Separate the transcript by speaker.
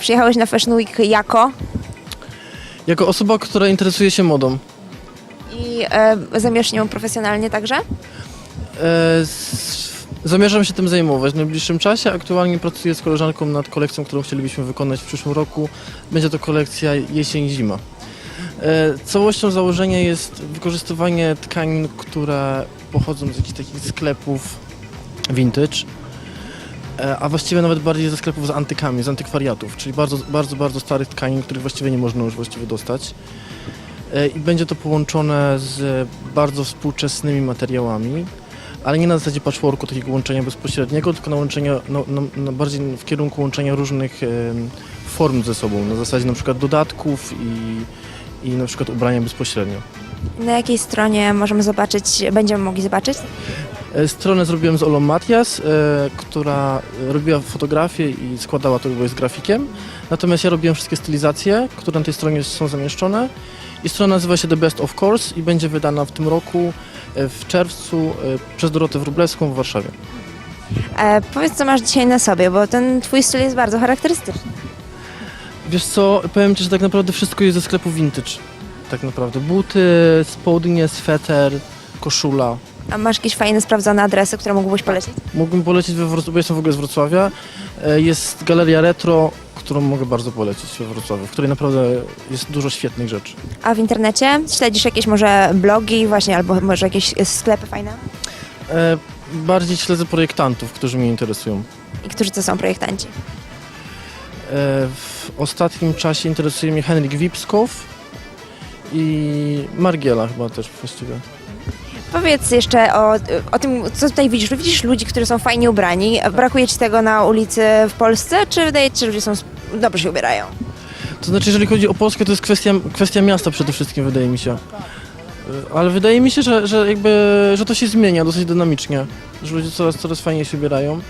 Speaker 1: Przyjechałeś na Fashion Week jako
Speaker 2: Jako osoba, która interesuje się modą,
Speaker 1: i e, zajmujesz się nią profesjonalnie także?
Speaker 2: e, s- zamierzam się tym zajmować w najbliższym czasie. Aktualnie pracuję z koleżanką nad kolekcją, którą chcielibyśmy wykonać w przyszłym roku. Będzie to kolekcja jesień-zima. E, Całością założenia jest wykorzystywanie tkanin, które pochodzą z jakichś takich sklepów vintage, a właściwie nawet bardziej ze sklepów z antykami, z antykwariatów, czyli bardzo, bardzo, bardzo starych tkanin, których właściwie nie można już właściwie dostać. E, I będzie to połączone z bardzo współczesnymi materiałami, ale nie na zasadzie patchworku, takiego łączenia bezpośredniego, tylko na łączenia, no, no, no bardziej w kierunku łączenia różnych form ze sobą, na zasadzie na przykład dodatków i, i na przykład ubrania bezpośrednio.
Speaker 1: Na jakiej stronie możemy zobaczyć, będziemy mogli zobaczyć?
Speaker 2: E, Stronę zrobiłem z Olą Matias, e, która robiła fotografię i składała to jakby z grafikiem. Natomiast ja robiłem wszystkie stylizacje, które na tej stronie są zamieszczone. I strona nazywa się The Best of Course i będzie wydana w tym roku e, w czerwcu e, przez Dorotę Wróblewską w Warszawie.
Speaker 1: E, powiedz, co masz dzisiaj na sobie, bo ten twój styl jest bardzo charakterystyczny.
Speaker 2: Wiesz co, powiem Ci, że tak naprawdę wszystko jest ze sklepu vintage. Tak naprawdę. Buty, spodnie, sweter, koszula.
Speaker 1: A masz jakieś fajne, sprawdzone adresy, które mógłbyś polecić?
Speaker 2: Mógłbym polecić we Wrocławiu, bo jestem w ogóle z Wrocławia. E, Jest galeria retro, którą mogę bardzo polecić we Wrocławiu, w której naprawdę jest dużo świetnych rzeczy.
Speaker 1: A w internecie śledzisz jakieś może blogi właśnie, albo może jakieś e, sklepy fajne?
Speaker 2: E, Bardziej śledzę projektantów, którzy mnie interesują.
Speaker 1: I którzy to są projektanci?
Speaker 2: E, W ostatnim czasie interesuje mnie Henryk Wipskow i Margiela chyba też właściwie.
Speaker 1: Powiedz jeszcze o, o tym, co tutaj widzisz. Widzisz ludzi, którzy są fajnie ubrani. Brakuje ci tego na ulicy w Polsce, czy wydaje ci się, że ludzie są dobrze się ubierają?
Speaker 2: To znaczy, jeżeli chodzi o Polskę, to jest kwestia, kwestia miasta przede wszystkim, wydaje mi się. E, Ale wydaje mi się, że, że jakby, że to się zmienia dosyć dynamicznie, że ludzie coraz, coraz fajniej się ubierają.